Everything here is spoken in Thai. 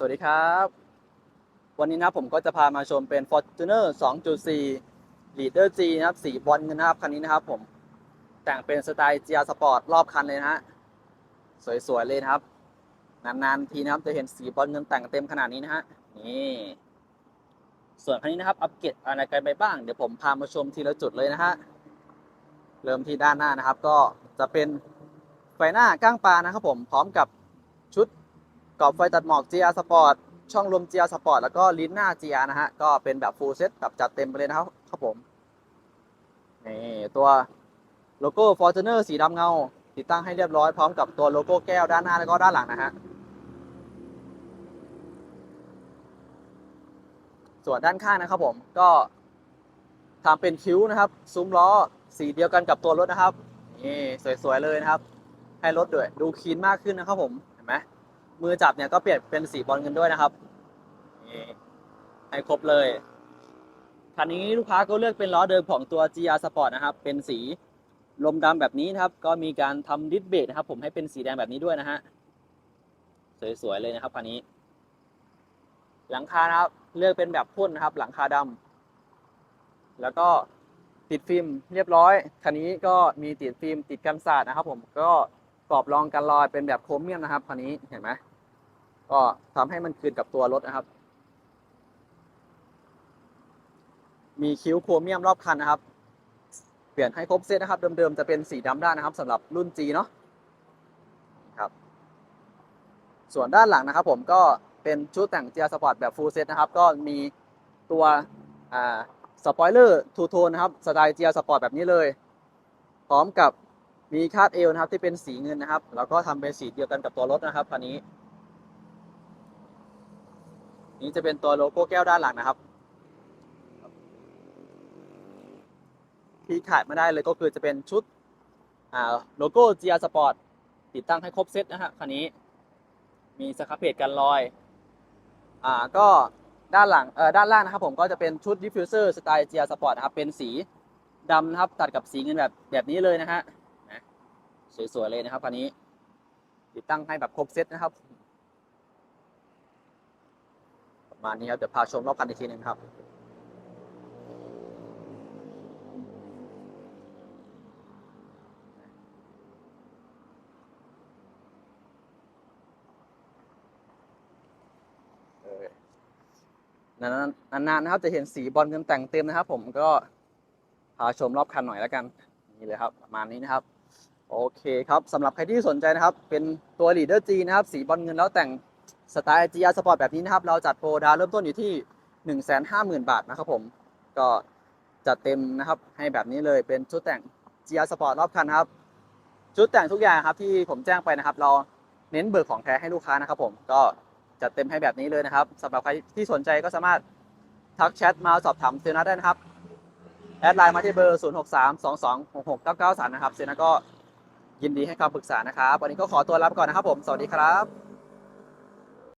สวัสดีครับ วันนี้นะครับผมก็จะพามาชมเป็น Fortuner 2.4 Leader G นะครับสีบอลเงินนะครับคันนี้นะครับ ผมแต่งเป็นสไตล์ GR Sport รอบคันเลยนะฮะสวยๆเลยนะครับ นานๆทีนะครับจะเห็นสีบอลเงินแต่งเต็มขนาดนี้นะฮะนี่ส่วนคันนี้นะครับอัปเกรดอะไรกันไปบ้างเดี๋ยวผมพามาชมทีละจุดเลยนะฮะเริ่มที่ด้านหน้านะครับ ก็จะเป็นไฟหน้าก้างปลานะครับผมพร้อมกับ กรอบไฟตัดหมอก GR Sport ช่องลม GR Sport แล้วก็ลิ้นหน้า GR นะฮะ ก็เป็นแบบ full set แบบจัดเต็มไปเลยนะครับครับผมนี่ตัวโลโก้ Fortuner สีดำเงา ติดตั้งให้เรียบร้อยพร้อมกับตัวโลโก้แก้วด้านหน้าแล้วก็ด้านหลังนะฮะส่วนด้านข้างนะครับผมก็ทำเป็นคิ้วนะครับ ซุ้มล้อสีเดียวกันกับตัวรถนะครับนี่สวยๆเลยนะครับ ให้รถด้วยดูคลีนมากขึ้นนะครับผมเห็นไหม มือจับเนี่ยก็เปลี่ยนเป็นสีบอลเงินด้วยนะครับนี่ให้ครบเลยคันนี้ลูกค้าก็เลือกเป็นล้อเดิมของตัว GR Sport นะครับ เป็นสีลมดำแบบนี้นะครับ ก็มีการทำดิสเบรกนะครับ ผมให้เป็นสีแดงแบบนี้ด้วยนะฮะสวยๆเลยนะครับคันนี้ หลังคานะครับ เลือกเป็นแบบพ่นนะครับ หลังคาดำแล้วก็ติดฟิล์มเรียบร้อยคันนี้ก็มีติดฟิล์มติดกันสาดนะครับ ผมก็กรอบรองกันรอยเป็นแบบโครเมียมนะครับคันนี้เห็นไหม ก็ทำให้มันคืนกับตัวรถนะครับ มีคิ้วโครเมียมรอบคันนะครับ เปลี่ยนให้ครบเซตนะครับ เดิมๆจะเป็นสีดำด้านนะครับสำหรับรุ่น G เนาะครับ ส่วนด้านหลังนะครับ ผมก็เป็นชุดแต่ง GR Sport แบบ full set นะครับ ก็มีตัวอ่าสปอยเลอร์ทูโทนนะครับสไตล์ GR Sport แบบนี้เลย พร้อมกับมีคาดเอวนะครับที่เป็นสีเงินนะครับ แล้วก็ทำเป็นสีเดียวกันกับตัวรถนะครับคันนี้ นี่จะเป็นตัวโลโก้แก้วด้านหลังนะครับ ที่ขาดไม่ได้เลยก็คือจะเป็นชุดโลโก้ GR Sport ติดตั้งให้ครบเซตนะฮะคันนี้ มีสครับเพจกันรอยอ่าก็ด้านหลังเอ่อด้านล่างนะครับผมก็จะเป็นชุดดิฟฟิวเซอร์สไตล์ GR Sport นะครับเป็นสีดำนะครับตัดกับสีเงินแบบแบบนี้เลยนะฮะสวยๆเลยนะครับคันนี้ ติดตั้งให้แบบครบเซตนะครับ ประมาณนี้ครับเดี๋ยวพาชมรอบคันอีกทีหนึงครับนานๆนานนะครับจะเห็นสีบอลเงินแต่งเต็มนะครับ ผมก็พาชมรอบคันหน่อยแล้วกันนี่เลยครับประมาณนี้นะครับ โอเคครับสำหรับใครที่สนใจนะครับ เป็นตัว Leader G นะครับ สีบอลเงินแล้วแต่ง สไตล์ GR Sport แบบนี้นะครับ เราจัดโปรดาวเริ่มต้นอยู่ที่150,000บาทนะครับผม ก็จัดเต็มนะครับให้แบบนี้เลยเป็นชุดแต่ง GR Sport รอบคันครับ ชุดแต่งทุกอย่างครับที่ผมแจ้งไปนะครับ เราเน้นเบิกของแท้ให้ลูกค้านะครับผมก็จัดเต็มให้แบบนี้เลยนะครับสำหรับใครที่สนใจก็สามารถทักแชทมาสอบถามเซนัทได้นะครับแอดไลน์มาที่เบอร์ 0 6 3 2 2 6 6 9 9 3 นะครับ เซนัทก็ยินดีให้คำปรึกษานะครับ วันนี้ก็ขอตัวลาไปก่อนนะครับผม สวัสดีครับ